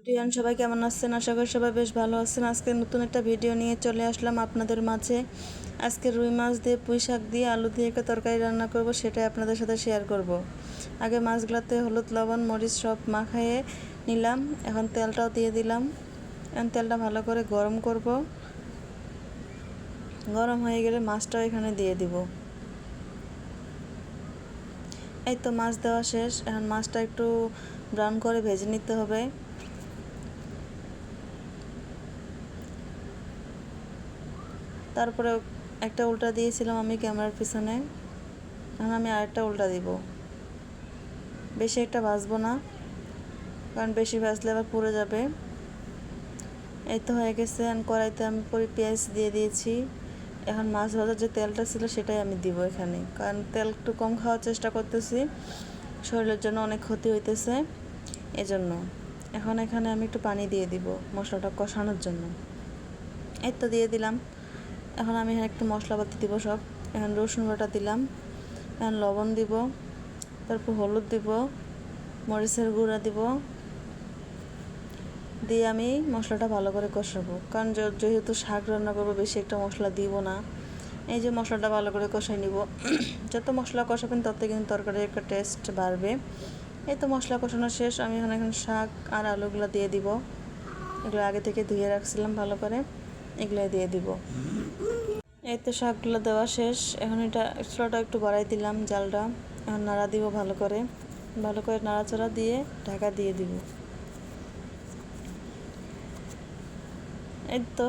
প্রিয়ান সবাই কেমন আছেন? আশা করি সবাই বেশ ভালো আছেন। আজকে নতুন একটা ভিডিও নিয়ে চলে আসলাম আপনাদের মাঝে। আজকে রুই মাছ দিয়ে, পুঁই শাক দিয়ে, আলু দিয়ে একটা তরকারি রান্না করব, সেটাই আপনাদের সাথে শেয়ার করব। আগে মাছগুলোতে হলুদ, লবণ, মরিচ সব মাখাইয়ে নিলাম। এখন তেলটাও দিয়ে দিলাম। এখন তেলটা ভালো করে গরম করব। গরম হয়ে গেলে মাছটাও এখানে দিয়ে দিব। এই তো মাছ দেওয়া শেষ। এখন মাছটা একটু ব্রাউন করে ভেজে নিতে হবে। তারপরে একটা উল্টা দিয়েছিলাম আমি ক্যামেরার পিছনে। এখন আমি আরেকটা উল্টা দিব। বেশি একটা ভাজবো না, কারণ বেশি ভাজলে আবার পুড়ে যাবে। এই তো হয়ে গেছে কড়াইতে আমি পরে পেঁয়াজ দিয়ে দিয়েছি। এখন মাছ ভাজার যে তেলটা ছিল সেটাই আমি দিব এখানে, কারণ তেল একটু কম খাওয়ার চেষ্টা করতেছি। শরীরের জন্য অনেক ক্ষতি হইতেছে, এজন্য। এখন এখানে আমি একটু পানি দিয়ে দিব মশলাটা কষানোর জন্য। এই তো দিয়ে দিলাম। এখন আমি এখানে একটু মশলাপাতি দিব সব। এখন রসুন বাটা দিলাম, এখন লবণ দিব, তারপর হলুদ দিব, মরিচের গুঁড়া দিব। দিয়ে আমি মশলাটা ভালো করে কষাবো। কারণ যেহেতু শাক রান্না করব, বেশি একটা মশলা দিব না। এই যে মশলাটা ভালো করে কষাই নিব। যত মশলা কষাবেন, তত কিন্তু তরকারির একটা টেস্ট বাড়বে। এই তো মশলা কষানো শেষ। আমি এখন এখন শাক আর আলুগুলো দিয়ে দিব। এগুলো আগে থেকে ধুয়ে রাখছিলাম ভালো করে। এগুলো দিয়ে দিব। এই তো শাকগুলো দেওয়া শেষ। এখন এটা চুলাটা একটু বাড়াই দিলাম জালটা। এখন নাড়া দিব ভালো করে। ভালো করে নাড়াচাড়া দিয়ে ঢাকা দিয়ে দিব। এই তো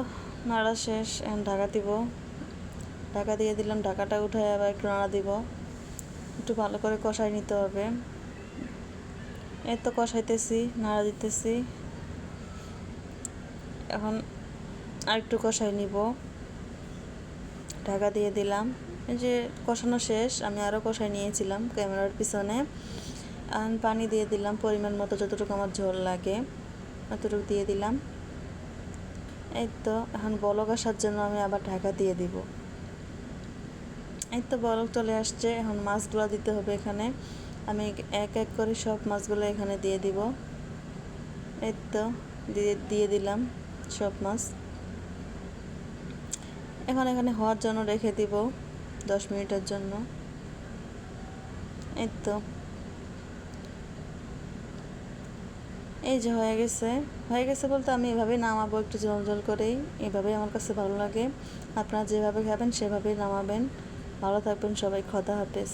নাড়া শেষ। এখন ঢাকা দিব। ঢাকা দিয়ে দিলাম। ঢাকাটা উঠে আবার একটু নাড়া দিব। একটু ভালো করে কষাই নিতে হবে। এই তো কষাইতেছি, নাড়া দিতেছি। এখন আর একটু কষাই নিব। ঢাকা দিয়ে দিলাম। এই যে কষানো শেষ, আমি আরও কষাই নিয়েছিলাম ক্যামেরার পিছনে। পানি দিয়ে দিলাম পরিমাণ মতো যতটুকু আমার ঝোল লাগে অতটুকু দিয়ে দিলাম। এই তো, এখন বলক আসার জন্য আমি আবার ঢাকা দিয়ে দিব। এই তো বলক চলে আসছে, এখন মাছগুলো দিতে হবে এখানে। আমি এক এক করে সব মাছগুলো এখানে দিয়ে দিব। এই তো, দিয়ে দিয়ে দিলাম সব মাছ। এখন, এখানে হওয়ার জন্য রেখে দিব দশ মিনিটের জন্য। এই তো। এই যে হয়ে গেছে। হয়ে গেছে বলতে আমি এভাবেই নামাবো একটু জল জল করেই। এভাবেই আমার কাছে ভালো লাগে। আপনারা যেভাবে খাবেন সেভাবেই নামাবেন। ভালো থাকবেন সবাই। খদা হাফেজ।